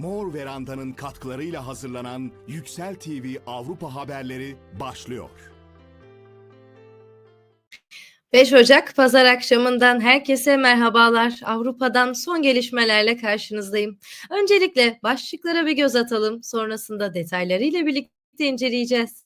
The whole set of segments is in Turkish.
Mor Veranda'nın katkılarıyla hazırlanan Yüksel TV Avrupa haberleri başlıyor. 5 Ocak pazar akşamından herkese merhabalar. Avrupa'dan son gelişmelerle karşınızdayım. Öncelikle başlıklara bir göz atalım. Sonrasında detaylarıyla birlikte inceleyeceğiz.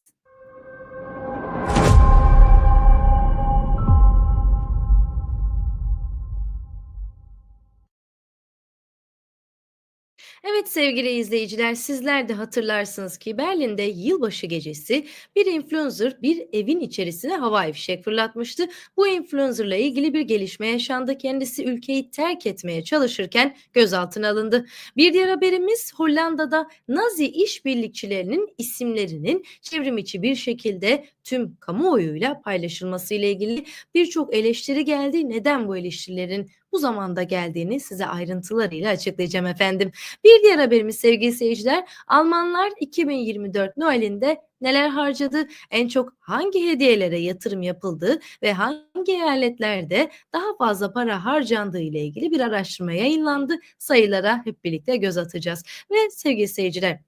Evet sevgili izleyiciler sizler de hatırlarsınız ki Berlin'de yılbaşı gecesi bir influencer bir evin içerisine havai fişek fırlatmıştı. Bu influencerla ilgili bir gelişme yaşandı. Kendisi ülkeyi terk etmeye çalışırken gözaltına alındı. Bir diğer haberimiz Hollanda'da Nazi işbirlikçilerinin isimlerinin çevrim içi bir şekilde tüm kamuoyuyla paylaşılması ile ilgili birçok eleştiri geldi. Neden bu eleştirilerin bu zamanda geldiğini size ayrıntılarıyla açıklayacağım efendim. Bir diğer haberimiz sevgili seyirciler, Almanlar 2024 Noel'inde neler harcadı, en çok hangi hediyelere yatırım yapıldığı ve hangi eyaletlerde daha fazla para harcandığı ile ilgili bir araştırma yayınlandı. Sayılara hep birlikte göz atacağız. Ve sevgili seyirciler,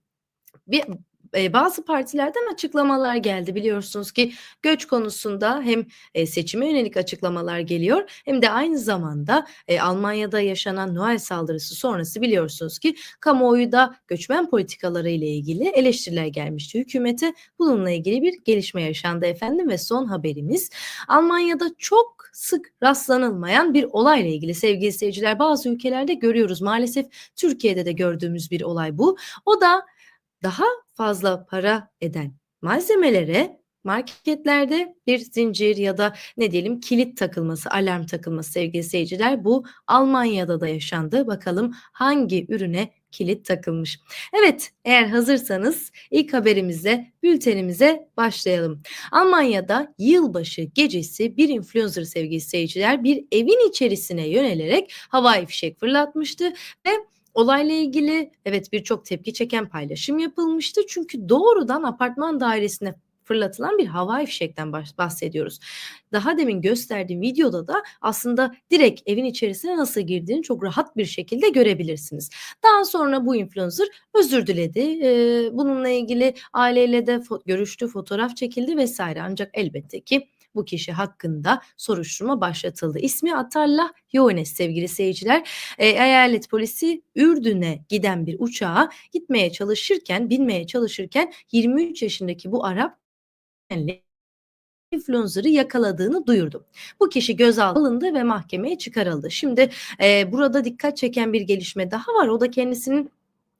bir bazı partilerden açıklamalar geldi biliyorsunuz ki göç konusunda hem seçime yönelik açıklamalar geliyor hem de aynı zamanda Almanya'da yaşanan Noel saldırısı sonrası biliyorsunuz ki kamuoyu da göçmen politikaları ile ilgili eleştiriler gelmişti hükümete. Bununla ilgili bir gelişme yaşandı efendim ve son haberimiz Almanya'da çok sık rastlanılmayan bir olayla ilgili sevgili seyirciler bazı ülkelerde görüyoruz maalesef Türkiye'de de gördüğümüz bir olay bu. O da daha fazla para eden malzemelere marketlerde bir zincir ya da ne diyelim kilit takılması, alarm takılması sevgili seyirciler bu Almanya'da da yaşandı. Bakalım hangi ürüne kilit takılmış. Evet, eğer hazırsanız ilk haberimize, bültenimize başlayalım. Almanya'da yılbaşı gecesi bir influencer sevgili seyirciler bir evin içerisine yönelerek havai fişek fırlatmıştı ve Olayla ilgili evet birçok tepki çeken paylaşım yapılmıştı. Çünkü doğrudan apartman dairesine fırlatılan bir havai fişekten bahsediyoruz. Daha demin gösterdiğim videoda da aslında direkt evin içerisine nasıl girdiğini çok rahat bir şekilde görebilirsiniz. Daha sonra bu influencer özür diledi. Ee, bununla ilgili aileyle de fo- görüştü, fotoğraf çekildi vesaire. Ancak elbette ki bu kişi hakkında soruşturma başlatıldı. İsmi Atallah Yones sevgili seyirciler. E, eyalet polisi Ürdün'e giden bir uçağa gitmeye çalışırken, binmeye çalışırken 23 yaşındaki bu Arap influencer'ı yakaladığını duyurdu. Bu kişi gözaltına alındı ve mahkemeye çıkarıldı. Şimdi e, burada dikkat çeken bir gelişme daha var. O da kendisinin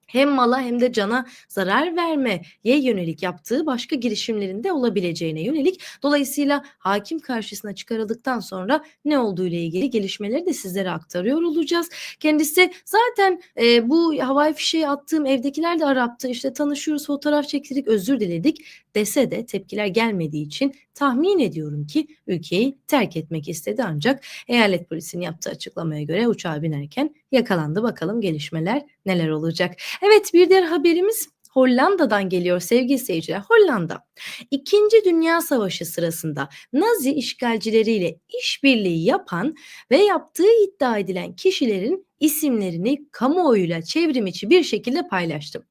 hem mala hem de cana zarar vermeye yönelik yaptığı başka girişimlerinde olabileceğine yönelik. Dolayısıyla hakim karşısına çıkarıldıktan sonra ne olduğu ile ilgili gelişmeleri de sizlere aktarıyor olacağız. Kendisi zaten e, bu havai fişeği attığım evdekiler de Arap'tı. İşte tanışıyoruz, fotoğraf çektirdik, özür diledik dese de tepkiler gelmediği için tahmin ediyorum ki ülkeyi terk etmek istedi ancak eyalet polisinin yaptığı açıklamaya göre uçağa binerken yakalandı. Bakalım gelişmeler neler olacak. Evet bir diğer haberimiz Hollanda'dan geliyor sevgili seyirciler. Hollanda İkinci Dünya Savaşı sırasında Nazi işgalcileriyle işbirliği yapan ve yaptığı iddia edilen kişilerin isimlerini kamuoyuyla çevrim içi bir şekilde paylaştım.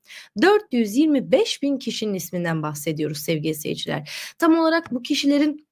425 bin kişinin isminden bahsediyoruz sevgili seyirciler. Tam olarak bu kişilerin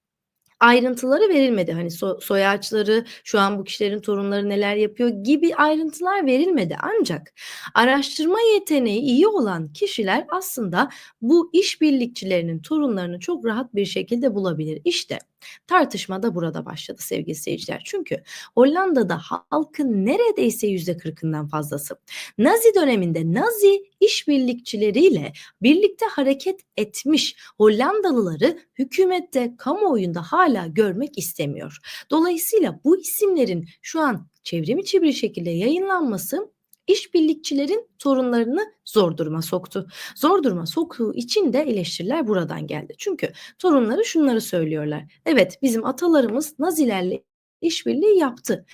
ayrıntıları verilmedi. Hani so soy ağaçları, şu an bu kişilerin torunları neler yapıyor gibi ayrıntılar verilmedi. Ancak araştırma yeteneği iyi olan kişiler aslında bu işbirlikçilerinin torunlarını çok rahat bir şekilde bulabilir. İşte tartışma da burada başladı sevgili seyirciler. Çünkü Hollanda'da halkın neredeyse yüzde kırkından fazlası Nazi döneminde Nazi işbirlikçileriyle birlikte hareket etmiş Hollandalıları hükümette kamuoyunda hala görmek istemiyor. Dolayısıyla bu isimlerin şu an çevrim içi bir şekilde yayınlanması işbirlikçilerin torunlarını zor duruma soktu. Zor duruma soktuğu için de eleştiriler buradan geldi. Çünkü torunları şunları söylüyorlar. Evet bizim atalarımız Nazilerle işbirliği yaptı.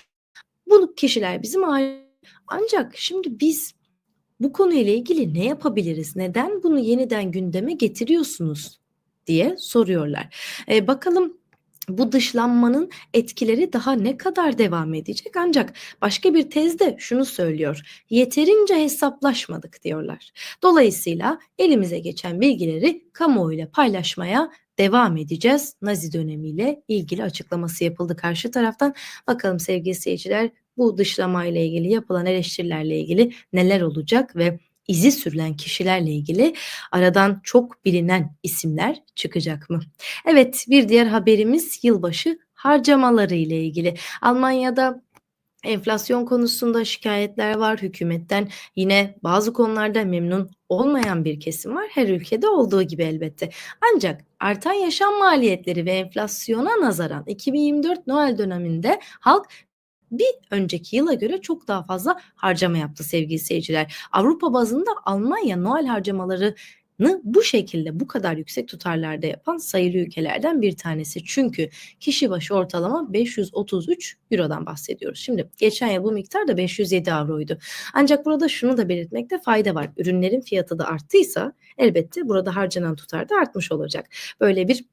Bu kişiler bizim aile ancak şimdi biz bu konuyla ilgili ne yapabiliriz? Neden bunu yeniden gündeme getiriyorsunuz diye soruyorlar. E, bakalım bu dışlanmanın etkileri daha ne kadar devam edecek? Ancak başka bir tezde şunu söylüyor. Yeterince hesaplaşmadık diyorlar. Dolayısıyla elimize geçen bilgileri kamuoyuyla paylaşmaya devam edeceğiz. Nazi dönemiyle ilgili açıklaması yapıldı karşı taraftan. Bakalım sevgili seyirciler bu dışlamayla ilgili yapılan eleştirilerle ilgili neler olacak ve izi sürülen kişilerle ilgili aradan çok bilinen isimler çıkacak mı? Evet, bir diğer haberimiz yılbaşı harcamaları ile ilgili. Almanya'da enflasyon konusunda şikayetler var hükümetten. Yine bazı konularda memnun olmayan bir kesim var. Her ülkede olduğu gibi elbette. Ancak artan yaşam maliyetleri ve enflasyona nazaran 2024 Noel döneminde halk bir önceki yıla göre çok daha fazla harcama yaptı sevgili seyirciler. Avrupa bazında Almanya Noel harcamaları bu şekilde bu kadar yüksek tutarlarda yapan sayılı ülkelerden bir tanesi. Çünkü kişi başı ortalama 533 Euro'dan bahsediyoruz. Şimdi geçen yıl bu miktar da 507 avroydu. Ancak burada şunu da belirtmekte fayda var. Ürünlerin fiyatı da arttıysa elbette burada harcanan tutar da artmış olacak. Böyle bir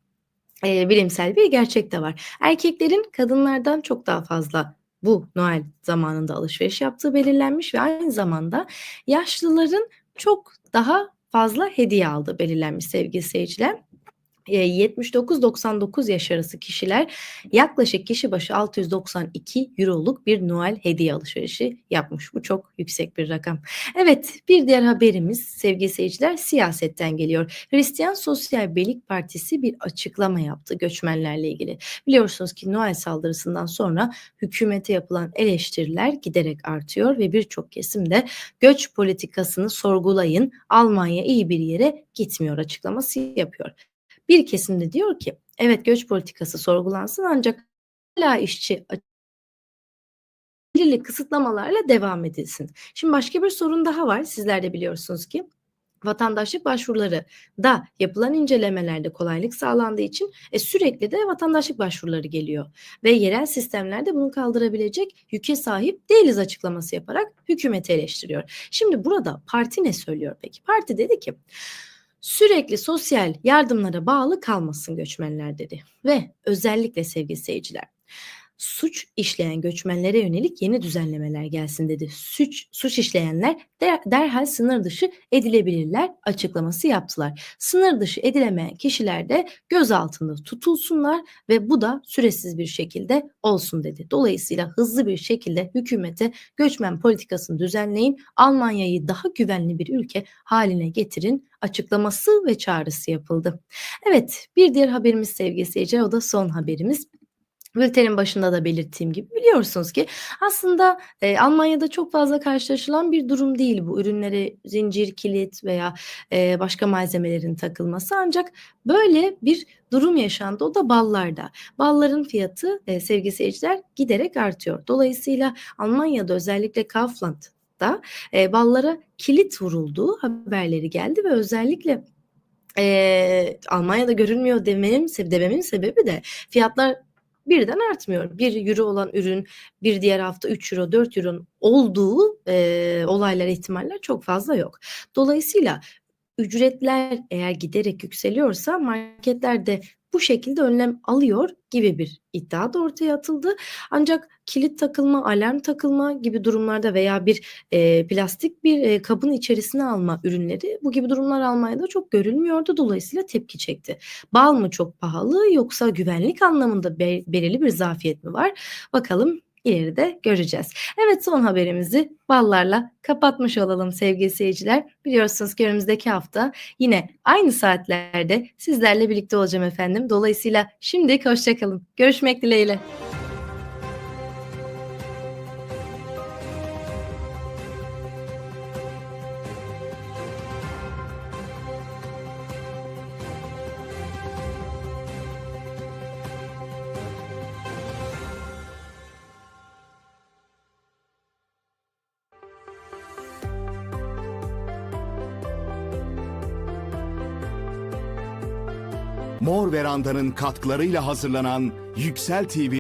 e, bilimsel bir gerçek de var. Erkeklerin kadınlardan çok daha fazla bu Noel zamanında alışveriş yaptığı belirlenmiş ve aynı zamanda yaşlıların çok daha fazla hediye aldığı belirlenmiş sevgili seyirciler. 79-99 yaş arası kişiler yaklaşık kişi başı 692 euroluk bir Noel hediye alışverişi yapmış. Bu çok yüksek bir rakam. Evet bir diğer haberimiz sevgili seyirciler siyasetten geliyor. Hristiyan Sosyal Birlik Partisi bir açıklama yaptı göçmenlerle ilgili. Biliyorsunuz ki Noel saldırısından sonra hükümete yapılan eleştiriler giderek artıyor ve birçok kesim de göç politikasını sorgulayın Almanya iyi bir yere gitmiyor açıklaması yapıyor. Bir kesim de diyor ki evet göç politikası sorgulansın ancak hala işçi belirli kısıtlamalarla devam edilsin. Şimdi başka bir sorun daha var. Sizler de biliyorsunuz ki vatandaşlık başvuruları da yapılan incelemelerde kolaylık sağlandığı için e, sürekli de vatandaşlık başvuruları geliyor. Ve yerel sistemlerde bunu kaldırabilecek yüke sahip değiliz açıklaması yaparak hükümeti eleştiriyor. Şimdi burada parti ne söylüyor peki? Parti dedi ki sürekli sosyal yardımlara bağlı kalmasın göçmenler dedi. Ve özellikle sevgili seyirciler suç işleyen göçmenlere yönelik yeni düzenlemeler gelsin dedi. Suç suç işleyenler der, derhal sınır dışı edilebilirler açıklaması yaptılar. Sınır dışı edilemeyen kişiler de gözaltında tutulsunlar ve bu da süresiz bir şekilde olsun dedi. Dolayısıyla hızlı bir şekilde hükümete göçmen politikasını düzenleyin, Almanya'yı daha güvenli bir ülke haline getirin açıklaması ve çağrısı yapıldı. Evet bir diğer haberimiz sevgili seyirciler o da son haberimiz. Bültenin başında da belirttiğim gibi biliyorsunuz ki aslında e, Almanya'da çok fazla karşılaşılan bir durum değil bu ürünlere zincir, kilit veya e, başka malzemelerin takılması ancak böyle bir durum yaşandı o da ballarda. Balların fiyatı e, sevgili seyirciler giderek artıyor. Dolayısıyla Almanya'da özellikle Kaufland'da e, ballara kilit vurulduğu haberleri geldi ve özellikle e, Almanya'da görünmüyor dememin, dememin sebebi de fiyatlar birden artmıyor. 1 euro olan ürün bir diğer hafta 3 euro 4 euro olduğu e, olaylar ihtimaller çok fazla yok. Dolayısıyla ücretler eğer giderek yükseliyorsa marketler de bu şekilde önlem alıyor gibi bir iddia da ortaya atıldı. Ancak kilit takılma, alarm takılma gibi durumlarda veya bir e, plastik bir e, kabın içerisine alma ürünleri bu gibi durumlar Almanya'da çok görülmüyordu. Dolayısıyla tepki çekti. Bal mı çok pahalı yoksa güvenlik anlamında be, belirli bir zafiyet mi var? Bakalım ileride göreceğiz. Evet son haberimizi ballarla kapatmış olalım sevgili seyirciler. Biliyorsunuz ki önümüzdeki hafta yine aynı saatlerde sizlerle birlikte olacağım efendim. Dolayısıyla şimdi hoşçakalın. Görüşmek dileğiyle. Mor Veranda'nın katkılarıyla hazırlanan Yüksel TV